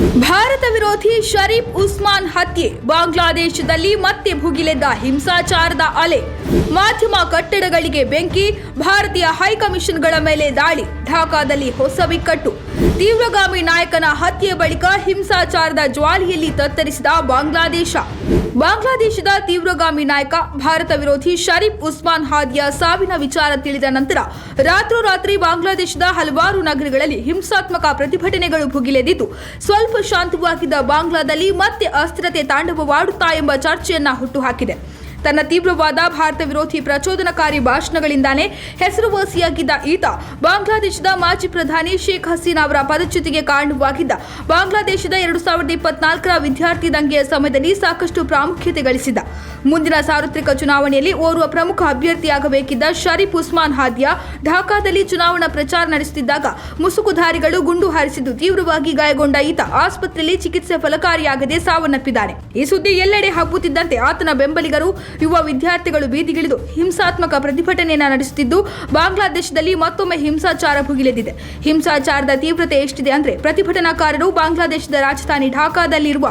ಭಾರತ ವಿರೋಧಿ ಶರೀಫ್ ಉಸ್ಮಾನ್ ಹತ್ಯೆ. ಬಾಂಗ್ಲಾದೇಶದಲ್ಲಿ ಮತ್ತೆ ಭುಗಿಲೆದ್ದ ಹಿಂಸಾಚಾರದ ಅಲೆ. ಮಾಧ್ಯಮ ಕಟ್ಟಡಗಳಿಗೆ ಬೆಂಕಿ, ಭಾರತೀಯ ಹೈಕಮಿಷನ್ಗಳ ಮೇಲೆ ದಾಳಿ, ಢಾಕಾದಲ್ಲಿ ಹೊಸ ಬಿಕ್ಕಟ್ಟು. ತೀವ್ರಗಾಮಿ ನಾಯಕನ ಹತ್ಯೆ ಬಳಿಕ ಹಿಂಸಾಚಾರದ ಜ್ವಾಲಿಯಲ್ಲಿ ತತ್ತರಿಸಿದ ಬಾಂಗ್ಲಾದೇಶ. ಬಾಂಗ್ಲಾದೇಶದ ತೀವ್ರಗಾಮಿ ನಾಯಕ, ಭಾರತ ವಿರೋಧಿ ಶರೀಫ್ ಉಸ್ಮಾನ್ ಹಾದಿಯ ಸಾವಿನ ವಿಚಾರ ತಿಳಿದ ನಂತರ ರಾತ್ರೋರಾತ್ರಿ ಬಾಂಗ್ಲಾದೇಶದ ಹಲವಾರು ನಗರಗಳಲ್ಲಿ ಹಿಂಸಾತ್ಮಕ ಪ್ರತಿಭಟನೆಗಳು ಭುಗಿಲೆದ್ದಿದ್ದು, ಸ್ವಲ್ಪ ಶಾಂತವಾಗಿದ್ದ ಬಾಂಗ್ಲಾದಲ್ಲಿ ಮತ್ತೆ ಅಸ್ಥಿರತೆ ತಾಂಡವವಾಡುತ್ತಾ ಎಂಬ ಚರ್ಚೆಯನ್ನ ಹುಟ್ಟುಹಾಕಿದೆ ತನ್ನ ತೀವ್ರವಾದ ಭಾರತ ವಿರೋಧಿ ಪ್ರಚೋದನಕಾರಿ ಭಾಷಣಗಳಿಂದಾನೇ ಹೆಸರುವಾಸಿಯಾಗಿದ್ದ ಈತ ಬಾಂಗ್ಲಾದೇಶದ ಮಾಜಿ ಪ್ರಧಾನಿ ಶೇಖ್ ಹಸೀನಾ ಅವರ ಪದಚ್ಯುತಿಗೆ ಕಾರಣವಾಗಿದ್ದ. ಬಾಂಗ್ಲಾದೇಶದ ಎರಡು ಸಾವಿರದ ಇಪ್ಪತ್ನಾಲ್ಕರ ವಿದ್ಯಾರ್ಥಿ ದಂಗೆಯ ಸಮಯದಲ್ಲಿ ಸಾಕಷ್ಟು ಪ್ರಾಮುಖ್ಯತೆ ಗಳಿಸಿದ ಮುಂದಿನ ಸಾರ್ವತ್ರಿಕ ಚುನಾವಣೆಯಲ್ಲಿ ಓರ್ವ ಪ್ರಮುಖ ಅಭ್ಯರ್ಥಿಯಾಗಬೇಕಿದ್ದ ಶರೀಫ್ ಉಸ್ಮಾನ್ ಹಾದಿಯಾ ಢಾಕಾದಲ್ಲಿ ಚುನಾವಣಾ ಪ್ರಚಾರ ನಡೆಸುತ್ತಿದ್ದಾಗ ಮುಸುಕುಧಾರಿಗಳು ಗುಂಡು ಹಾರಿಸಿದ್ದು ತೀವ್ರವಾಗಿ ಗಾಯಗೊಂಡ ಈತ ಆಸ್ಪತ್ರೆಯಲ್ಲಿ ಚಿಕಿತ್ಸೆ ಫಲಕಾರಿಯಾಗದೆ ಸಾವನ್ನಪ್ಪಿದ್ದಾನೆ. ಈ ಸುದ್ದಿ ಎಲ್ಲೆಡೆ ಹಬ್ಬುತ್ತಿದ್ದಂತೆ ಆತನ ಬೆಂಬಲಿಗರು ಯುವ ವಿದ್ಯಾರ್ಥಿಗಳು ಬೀದಿಗಿಳಿದು ಹಿಂಸಾತ್ಮಕ ಪ್ರತಿಭಟನೆಯನ್ನು ನಡೆಸುತ್ತಿದ್ದು, ಬಾಂಗ್ಲಾದೇಶದಲ್ಲಿ ಮತ್ತೊಮ್ಮೆ ಹಿಂಸಾಚಾರ ಭುಗಿಲೆದಿದೆ ಹಿಂಸಾಚಾರದ ತೀವ್ರತೆ ಎಷ್ಟಿದೆ ಅಂದರೆ, ಪ್ರತಿಭಟನಾಕಾರರು ಬಾಂಗ್ಲಾದೇಶದ ರಾಜಧಾನಿ ಢಾಕಾದಲ್ಲಿರುವ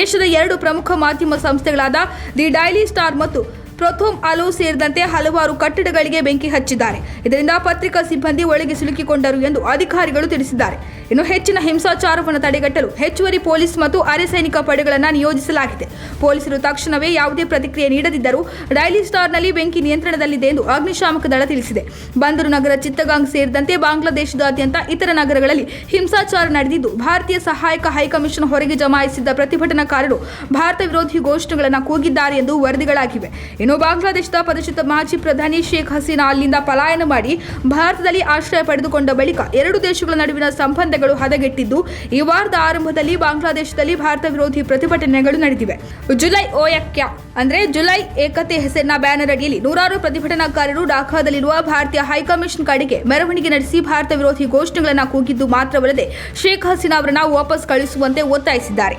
ದೇಶದ ಎರಡು ಪ್ರಮುಖ ಮಾಧ್ಯಮ ಸಂಸ್ಥೆಗಳಾದ ದಿ ಡೈಲಿ ಸ್ಟಾರ್ ಮತ್ತು ಪ್ರಥಮ್ ಅಲೋ ಸೇರಿದಂತೆ ಹಲವಾರು ಕಟ್ಟಡಗಳಿಗೆ ಬೆಂಕಿ ಹಚ್ಚಿದ್ದಾರೆ. ಇದರಿಂದ ಪತ್ರಿಕಾ ಸಿಬ್ಬಂದಿ ಒಳಗೆ ಸಿಲುಕಿಕೊಂಡರು ಎಂದು ಅಧಿಕಾರಿಗಳು ತಿಳಿಸಿದ್ದಾರೆ. ಇನ್ನು ಹೆಚ್ಚಿನ ಹಿಂಸಾಚಾರವನ್ನು ತಡೆಗಟ್ಟಲು ಹೆಚ್ಚುವರಿ ಪೊಲೀಸ್ ಮತ್ತು ಅರೆ ಸೈನಿಕ ಪಡೆಗಳನ್ನು ನಿಯೋಜಿಸಲಾಗಿದೆ. ಪೊಲೀಸರು ತಕ್ಷಣವೇ ಯಾವುದೇ ಪ್ರತಿಕ್ರಿಯೆ ನೀಡದಿದ್ದರೂ ಡೈಲಿ ಸ್ಟಾರ್ನಲ್ಲಿ ಬೆಂಕಿ ನಿಯಂತ್ರಣದಲ್ಲಿದೆ ಎಂದು ಅಗ್ನಿಶಾಮಕ ದಳ ತಿಳಿಸಿದೆ. ಬಂದರು ನಗರ ಚಿತ್ತಗಾಂಗ್ ಸೇರಿದಂತೆ ಬಾಂಗ್ಲಾದೇಶದಾದ್ಯಂತ ಇತರ ನಗರಗಳಲ್ಲಿ ಹಿಂಸಾಚಾರ ನಡೆದಿದ್ದು, ಭಾರತೀಯ ಸಹಾಯಕ ಹೈಕಮಿಷನ್ ಹೊರಗೆ ಜಮಾಯಿಸಿದ್ದ ಪ್ರತಿಭಟನಾಕಾರರು ಭಾರತ ವಿರೋಧಿ ಘೋಷಣೆಗಳನ್ನು ಕೂಗಿದ್ದಾರೆ ಎಂದು ವರದಿಗಳಾಗಿವೆ. ಇನ್ನು ಬಾಂಗ್ಲಾದೇಶದ ಪರಿಚಿತ ಮಾಜಿ ಪ್ರಧಾನಿ ಶೇಖ್ ಹಸೀನಾ ಅಲ್ಲಿಂದ ಪಲಾಯನ ಮಾಡಿ ಭಾರತದಲ್ಲಿ ಆಶ್ರಯ ಪಡೆದುಕೊಂಡ ಬಳಿಕ ಎರಡು ದೇಶಗಳ ನಡುವಿನ ಸಂಬಂಧಗಳು ಹದಗೆಟ್ಟಿದ್ದು, ಈ ವಾರದ ಆರಂಭದಲ್ಲಿ ಬಾಂಗ್ಲಾದೇಶದಲ್ಲಿ ಭಾರತ ವಿರೋಧಿ ಪ್ರತಿಭಟನೆಗಳು ನಡೆದಿವೆ. ಜುಲೈ ಓಯಕ್ಯ ಅಂದ್ರೆ ಜುಲೈ ಏಕತೆ ಹೆಸರಿನ ಬ್ಯಾನರ್ ಅಡಿಯಲ್ಲಿ ನೂರಾರು ಪ್ರತಿಭಟನಾಕಾರರು ಢಾಕಾದಲ್ಲಿರುವ ಭಾರತೀಯ ಹೈಕಮಿಷನ್ ಕಡೆಗೆ ಮೆರವಣಿಗೆ ನಡೆಸಿ ಭಾರತ ವಿರೋಧಿ ಘೋಷಣೆಗಳನ್ನು ಕೂಗಿದ್ದು ಮಾತ್ರವಲ್ಲದೆ, ಶೇಖ್ ಹಸೀನಾ ಅವರನ್ನು ವಾಪಸ್ ಕಳುಹಿಸುವಂತೆ ಒತ್ತಾಯಿಸಿದ್ದಾರೆ.